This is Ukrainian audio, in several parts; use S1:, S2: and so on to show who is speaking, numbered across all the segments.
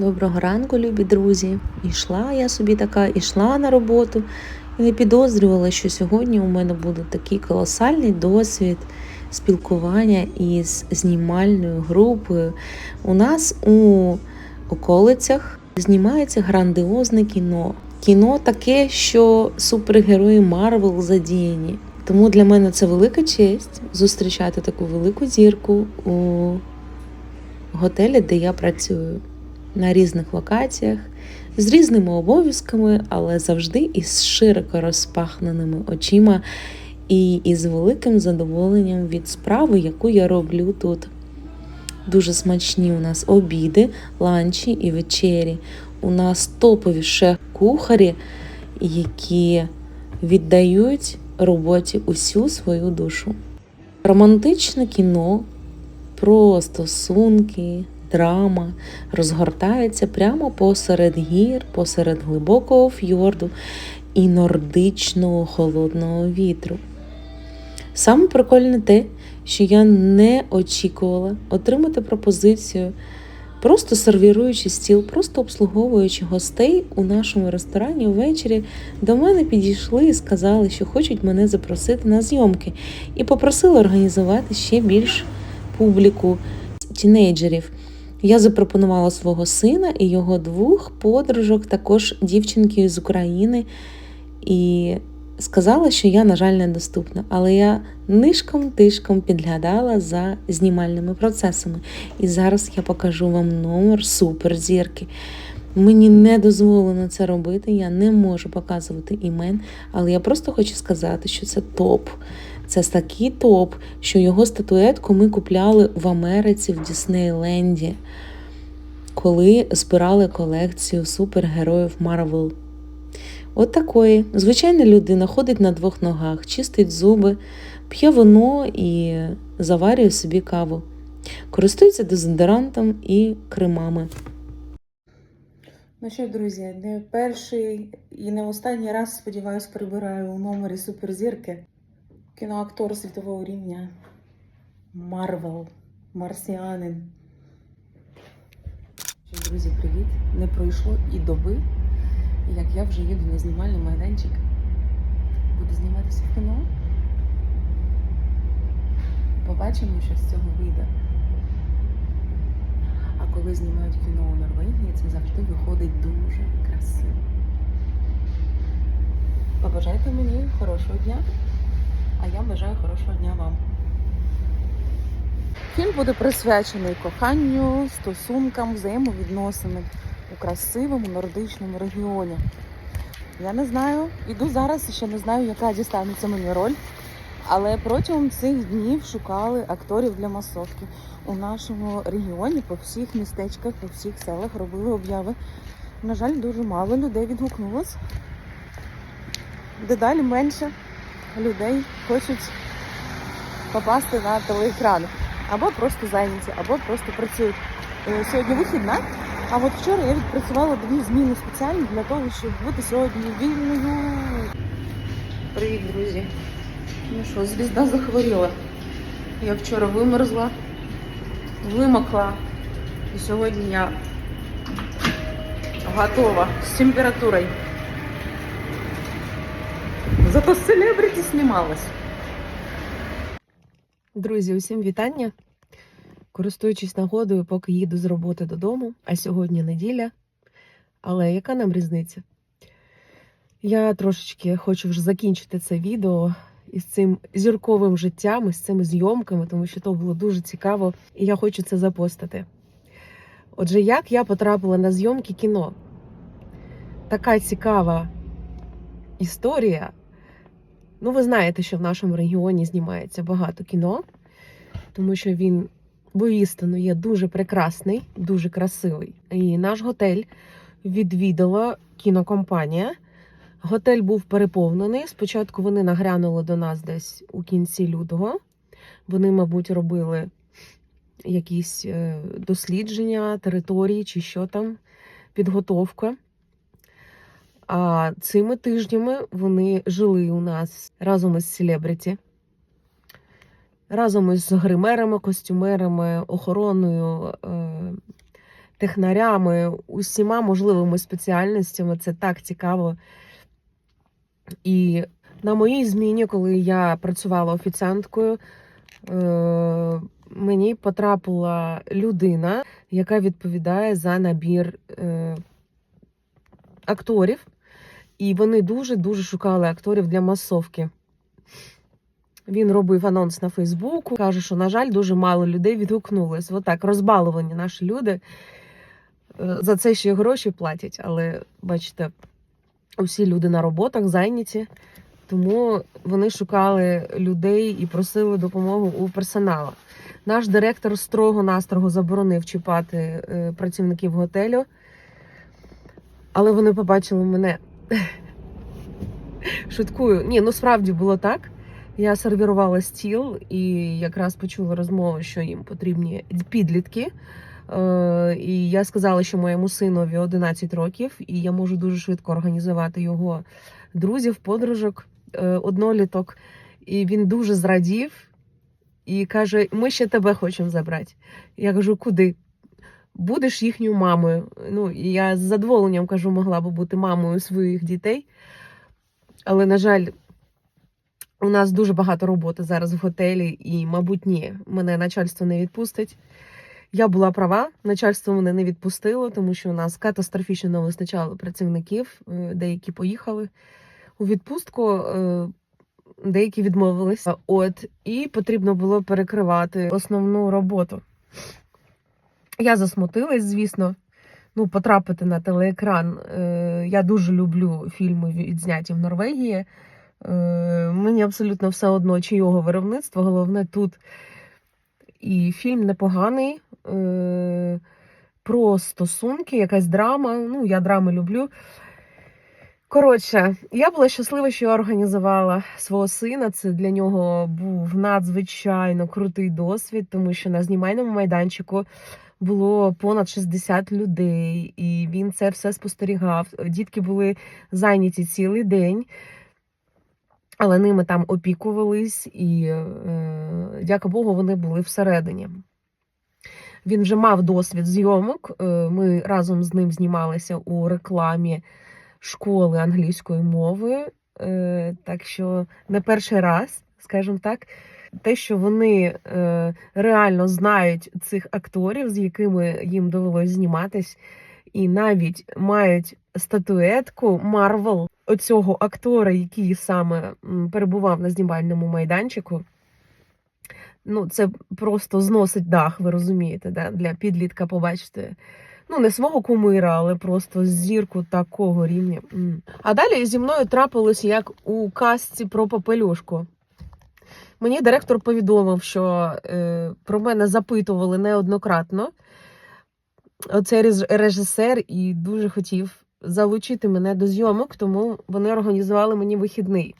S1: Доброго ранку, любі друзі. Ішла я собі така, ішла на роботу і не підозрювала, що сьогодні у мене буде такий колосальний досвід спілкування із знімальною групою. У нас у околицях знімається грандіозне кіно. Кіно таке, що супергерої Марвел задіяні. Тому для мене це велика честь зустрічати таку велику зірку у готелі, де я працюю на різних локаціях з різними обов'язками, але завжди із широко розпахненими очима і із великим задоволенням від справи, яку я роблю тут. Дуже смачні у нас обіди, ланчі і вечері. У нас топові шеф-кухарі, які віддають роботі усю свою душу. Романтичне кіно про стосунки, драма розгортається прямо посеред гір, посеред глибокого фьорду і нордичного холодного вітру. Саме прикольне те, що я не очікувала отримати пропозицію, просто сервіруючи стіл, просто обслуговуючи гостей у нашому ресторані ввечері, до мене підійшли і сказали, що хочуть мене запросити на зйомки, і попросили організувати ще більш публіку тінейджерів. Я запропонувала свого сина і його двох подружок, також дівчинки з України, і сказала, що я, на жаль, недоступна. Але я нишком-тишком підглядала за знімальними процесами. І зараз я покажу вам номер суперзірки. Мені не дозволено це робити, я не можу показувати імен, але я просто хочу сказати, що це топ. Це такий топ, що його статуетку ми купляли в Америці в Діснейленді, коли збирали колекцію супергероїв Марвел. От такої. Звичайна людина ходить на двох ногах, чистить зуби, п'є вино і заварює собі каву. Користується дезодорантом і кремами. Ну що, друзі, не перший і не останній раз, сподіваюсь, прибираю у номері суперзірки. Кіноактор світового рівня Марвел, Марсіанин. Друзі, привіт! Не пройшло і доби, як я вже їду на знімальний майданчик. Буду зніматися кіно. Побачимо, що з цього вийде. А коли знімають кіно у Норвегії, це завжди виходить дуже красиво. Побажайте мені хорошого дня, а я бажаю хорошого дня вам. Фільм буде присвячений коханню, стосункам, взаємовідносинам у красивому нордичному регіоні. Я не знаю, іду зараз і ще не знаю, яка дістанеться мені роль. Але протягом цих днів шукали акторів для масовки. У нашому регіоні по всіх містечках, по всіх селах робили обяви. На жаль, дуже мало людей відгукнулось. Дедалі менше людей хочуть попасти на телеекрани. Або просто зайняті, або просто працюють. Е, Сьогодні вихідна, а от вчора я відпрацювала дві зміни спеціально для того, щоб бути сьогодні вільною. Привіт, друзі! Ну що, звізда захворіла. Я вчора вимерзла, вимокла. І сьогодні я готова з температурою. Зато селебриті знімалась. Друзі, усім вітання. Користуючись нагодою, поки їду з роботи додому, а сьогодні неділя. Але яка нам різниця? Я трошечки хочу вже закінчити це відео із цим зірковим життям, із цими зйомками, тому що то було дуже цікаво, і я хочу це запостити. Отже, як я потрапила на зйомки кіно? Така цікава історія. Ну, ви знаєте, що в нашому регіоні знімається багато кіно, тому що він воістину є дуже прекрасний, дуже красивий. І наш готель відвідала кінокомпанія. Готель був переповнений. Спочатку вони нагрянули до нас десь у кінці лютого. Вони, мабуть, робили якісь е, дослідження території чи що там, підготовка. А цими тижнями вони жили у нас разом із селебриті, разом із гримерами, костюмерами, охороною, е,
S2: технарями, усіма можливими спеціальностями. Це так цікаво. І на моїй зміні, коли я працювала офіціанткою, е, мені потрапила людина, яка відповідає за набір е, акторів. І вони дуже-дуже шукали акторів для масовки. Він робив анонс на Фейсбуку. Каже, що, на жаль, дуже мало людей відгукнулось. Отак, розбаловані наші люди. Е, За це ще гроші платять, але бачите, усі люди на роботах зайняті, тому вони шукали людей і просили допомогу у персоналу. Наш директор строго-настрого заборонив чіпати е, працівників готелю, але вони побачили мене. Шуткую. Ні, ну справді було так. Я сервірувала стіл і якраз почула розмову, що їм потрібні підлітки. Е, І я сказала, що моєму синові 11 років, і я можу дуже швидко організувати його друзів, подружок, е, одноліток. І він дуже зрадів і каже: Ми ще тебе хочемо забрати. Я кажу, куди? Будеш їхньою мамою. Ну, я з задоволенням кажу, могла би бути мамою своїх дітей. Але, на жаль, у нас дуже багато роботи зараз в готелі, і, мабуть, ні, мене начальство не відпустить. Я була права, начальство мене не відпустило, тому що у нас катастрофічно не вистачало працівників. е, Деякі поїхали у відпустку, е, деякі відмовилися. От і потрібно було перекривати основну роботу. Я засмутилась, звісно. Ну, потрапити на телеекран. Е, Я дуже люблю фільми відзняті в Норвегії. Е, Мені абсолютно все одно, чийого виробництва. Головне тут і фільм непоганий. Е, Про стосунки, якась драма. Ну, я драми люблю. Коротше, я була щаслива, що я організувала свого сина. Це для нього був надзвичайно крутий досвід, тому що на знімальному майданчику було понад 60 людей, і він це все спостерігав. Дітки були зайняті цілий день, але ними там опікувались, і, е, дяка Богу, вони були всередині. Він вже мав досвід зйомок. е, Ми разом з ним знімалися у рекламі школи англійської мови. Е, Так що не перший раз, скажімо так, те, що вони е, реально знають цих акторів, з якими їм довелось зніматись, і навіть мають статуетку Марвел оцього актора, який саме перебував на знімальному майданчику. Ну, це просто зносить дах, ви розумієте, да? для підлітка побачити. Ну, не свого кумира, але просто зірку такого рівня. А далі зі мною трапилось як у казці про попелюшку. Мені директор повідомив, що е, про мене запитували неоднократно. Оцей режисер і дуже хотів залучити мене до зйомок, тому вони організували мені вихідний.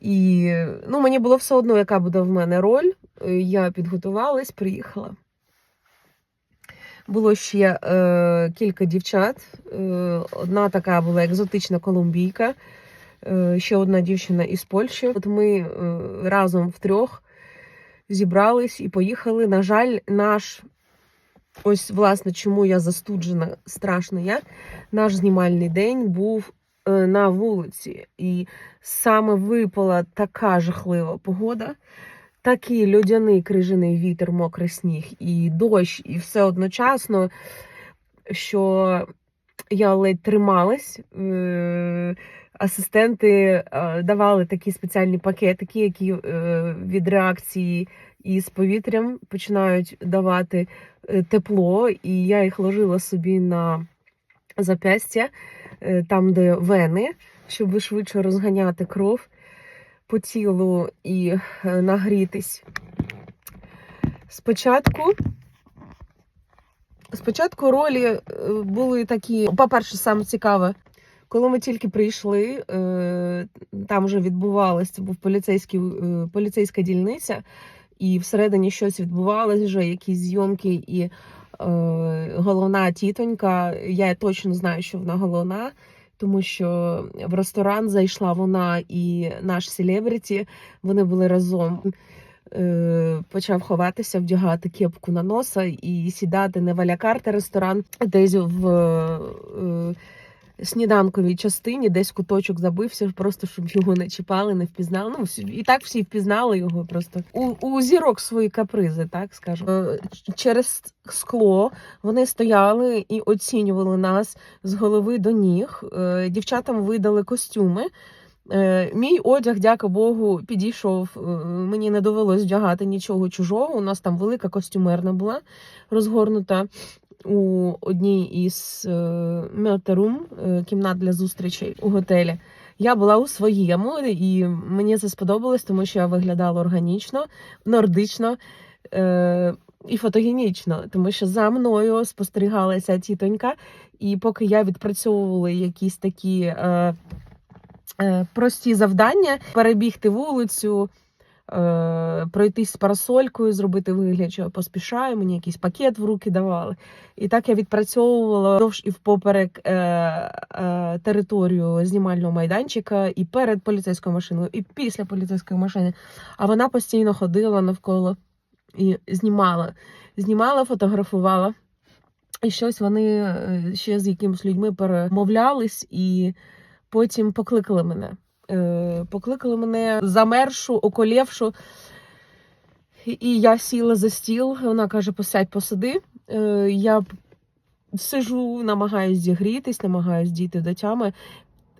S2: І ну, мені було все одно, яка буде в мене роль. Е, Я підготувалась, приїхала. Було ще е, кілька дівчат. Е, одна така була екзотична колумбійка, ще одна дівчина із Польщі. От ми е, разом втрьох зібрались і поїхали. На жаль, наш ось власне, чому я застуджена страшно як. Наш знімальний день був е, на вулиці, і саме випала така жахлива погода. Такий льодяний крижаний вітер, мокрий сніг, і дощ, і все одночасно, що я ледь трималась. Асистенти е, давали такі спеціальні пакетики, які е, від реакції із повітрям починають давати е, тепло, і я їх ложила собі на запястя, там, де вени, щоб швидше розганяти кров по тілу і нагрітись. Спочатку. Спочатку ролі були такі, по-перше, саме цікаве, коли ми тільки прийшли, е, там вже відбувалося, це був поліцейський, е, поліцейська дільниця, і всередині щось відбувалось вже, якісь зйомки, і е, головна тітонька, я точно знаю, що вона головна, тому що в ресторан зайшла вона і наш селебриті, вони були разом. е, почав ховатися, вдягати кепку на носа і сідати не в алякарте ресторан, десь в сніданковій частині, десь куточок забився, просто щоб його не чіпали, не впізнали. Ну, і так всі впізнали його просто. У, у зірок свої капризи, так скажемо. Е, Через скло вони стояли і оцінювали нас з голови до ніг. Е, Дівчатам видали костюми. Е, Мій одяг, дяка Богу, підійшов. Мені не довелось вдягати нічого чужого. У нас там велика костюмерна була розгорнута у одній із мелтерум кімнат для зустрічей у готелі. Я була у своєму, і мені це сподобалось, тому що я виглядала органічно, нордично. Е- і фотогенічно, тому що за мною спостерігалася тітонька, і поки я відпрацьовувала якісь такі е, е, прості завдання, перебігти вулицю, е, пройтись з парасолькою, зробити вигляд, що я поспішаю, мені якийсь пакет в руки давали. І так я відпрацьовувала довж і впоперек е, е, територію знімального майданчика і перед поліцейською машиною, і після поліцейської машини. А вона постійно ходила навколо і знімала, знімала, фотографувала. І щось вони е, ще з якимись людьми перемовлялись, і потім покликали мене. Е, Покликали мене замершу, околєвшу. І я сіла за стіл. Вона каже: посядь, посиди. Е, Я сижу, намагаюсь зігрітись, намагаюсь дійти до тями,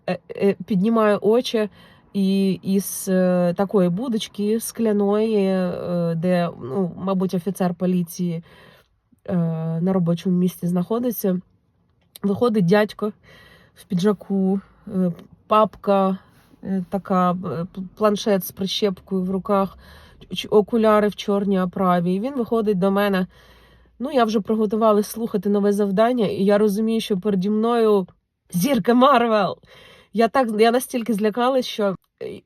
S2: Е, піднімаю очі. І із такої будочки скляної, де, ну, мабуть, офіцер поліції на робочому місці знаходиться, виходить дядько в піджаку, папка, така е, планшет з прищепкою в руках, окуляри в чорній оправі. І він виходить до мене. Ну, я вже приготувалась слухати нове завдання, і я розумію, що переді мною зірка Марвел. Я так я настільки злякалась, що е,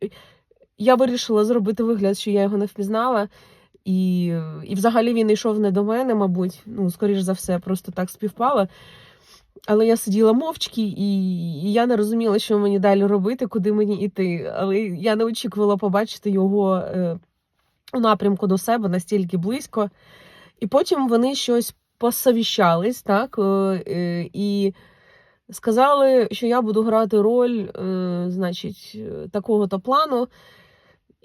S2: я вирішила зробити вигляд, що я його не впізнала. І, і взагалі він йшов не до мене, мабуть, ну, скоріш за все, просто так співпало. Але я сиділа мовчки, і, я не розуміла, що мені далі робити, куди мені йти. Але я не очікувала побачити його е, у напрямку до себе настільки близько. І потім вони щось посовіщались, так? е, е, і сказали, що я буду грати роль, значить, такого-то плану.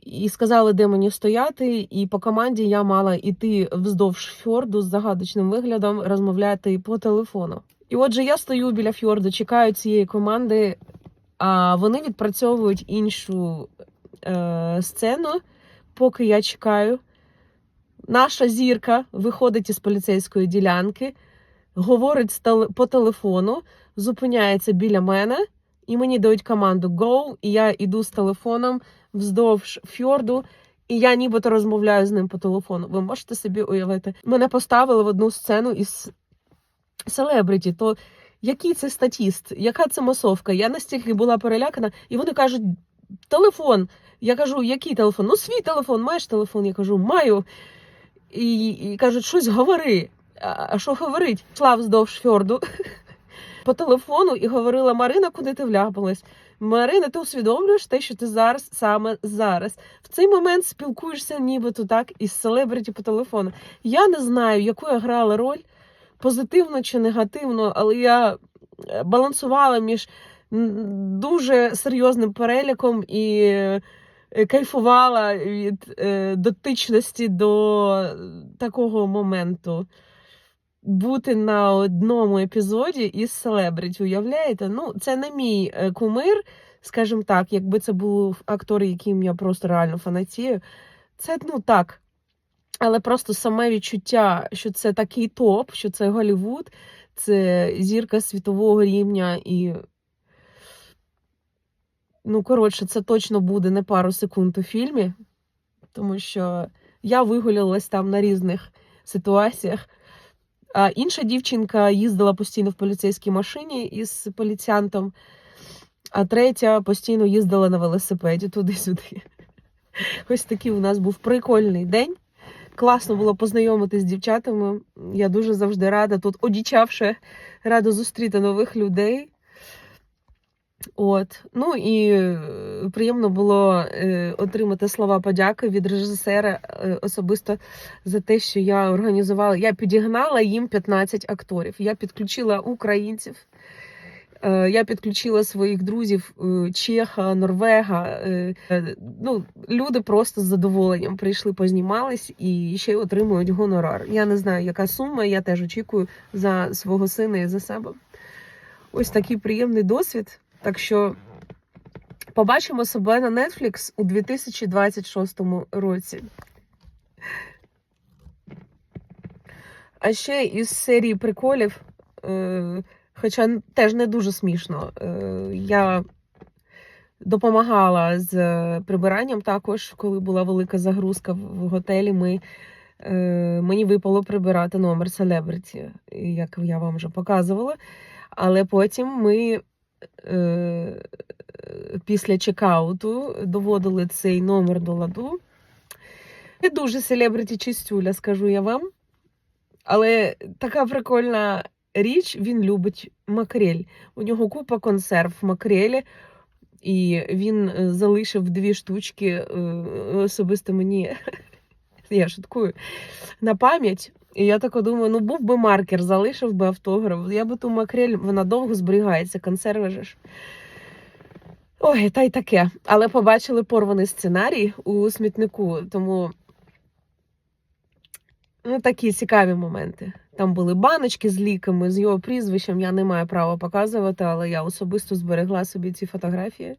S2: І сказали, де мені стояти, і по команді я мала йти вздовж фьорду з загадочним виглядом, розмовляти по телефону. І отже, я стою біля фьорду, чекаю цієї команди, а вони відпрацьовують іншу е, сцену, поки я чекаю. Наша зірка виходить із поліцейської ділянки, говорить по телефону, зупиняється біля мене, і мені дають команду «Go», і я йду з телефоном вздовж фьорду, і я нібито розмовляю з ним по телефону. Ви можете собі уявити? Мене поставили в одну сцену із селебриті. То який це статіст? Яка це масовка? Я настільки була перелякана, і вони кажуть: телефон. Я кажу, який телефон? Ну, свій телефон, маєш телефон? Я кажу, маю. І, і кажуть, щось говори. А що говорить? Йшла вздовж фьорду по телефону і говорила: Марина, куди ти вляпалась? Марина, ти усвідомлюєш те, що ти зараз саме зараз. В цей момент спілкуєшся нібито так із селебриті по телефону. Я не знаю, яку я грала роль, позитивно чи негативно, але я е, балансувала між дуже серйозним переліком і е, кайфувала від е, дотичності до такого моменту. Бути на одному епізоді із селебриті, уявляєте? Ну, це не мій кумир, скажімо так, якби це був актор, яким я просто реально фанатію. Це ну так. Але просто саме відчуття, що це такий топ, що це Голлівуд, це зірка світового рівня і. Ну, коротше, це точно буде не пару секунд у фільмі, тому що я вигулялась там на різних ситуаціях. А інша дівчинка їздила постійно в поліцейській машині із поліціянтом, а третя постійно їздила на велосипеді туди-сюди. Ось такий у нас був прикольний день. Класно було познайомитись з дівчатами. Я дуже завжди рада тут одічавши, рада зустріти нових людей. От. Ну і е, приємно було е, отримати слова подяки від режисера е, особисто за те, що я організувала. Я підігнала їм 15 акторів. Я підключила українців. Е, Я підключила своїх друзів е, Чеха, Норвега. е, Ну, люди просто з задоволенням прийшли, познімались і ще й отримують гонорар. Я не знаю, яка сума. Я теж очікую за свого сина і за себе. Ось такий приємний досвід. Так що побачимо себе на Netflix у 2026 році. А ще із серії приколів, е, хоча теж не дуже смішно, е, я допомагала з прибиранням також, коли була велика загрузка в в готелі. Ми, е, мені випало прибирати номер селебриті, як я вам вже показувала. Але потім ми е, після чекауту доводили цей номер до ладу. Не дуже селебриті чистюля, скажу я вам. Але така прикольна річ, він любить макрель. У нього купа консерв макрелі, і він е, залишив дві штучки е, особисто мені. Я шуткую на пам'ять. І я так думаю, ну був би маркер, залишив би автограф. Я би ту макрель, вона довго зберігається, консерви ж. Ой, та й таке. Але побачили порваний сценарій у смітнику, тому ну, такі цікаві моменти. Там були баночки з ліками, з його прізвищем. Я не маю права показувати, але я особисто зберегла собі ці фотографії.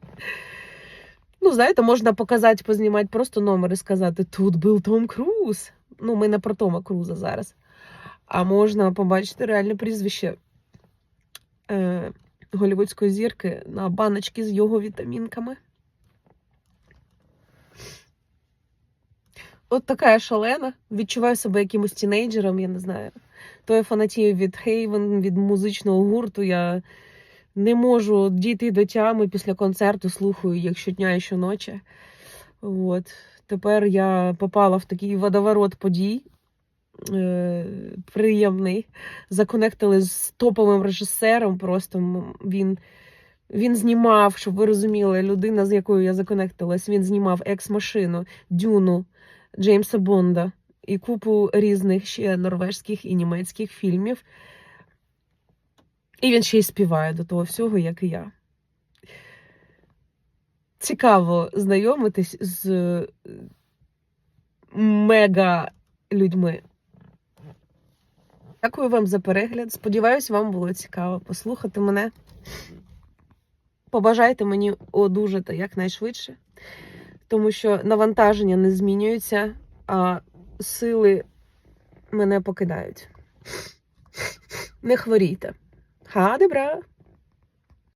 S2: Ну, знаєте, можна показати, познімати просто номер і сказати: тут був Том Круз. Ну, ми не про Тома Круза зараз. А можна побачити реальне прізвище е, голівудської зірки на баночці з його вітамінками. От така я шалена. Відчуваю себе якимось тінейджером, я не знаю. То я фанатію від Хейвен, від музичного гурту. Я не можу дійти до тями після концерту, слухаю їх щодня і щоночі. От. Тепер я попала в такий водоворот подій. Е, приємний. Законектили з топовим режисером. Просто він, він знімав, щоб ви розуміли, людина, з якою я законектилась, він знімав екс-машину, дюну Джеймса Бонда і купу різних ще норвежських і німецьких фільмів. І він ще й співає до того всього, як і я. Цікаво знайомитись з е, мега людьми. Дякую вам за перегляд. Сподіваюсь, вам було цікаво послухати мене. Побажайте мені одужати якнайшвидше, тому що навантаження не змінюється, а сили мене покидають. Не хворійте. Ха, bra!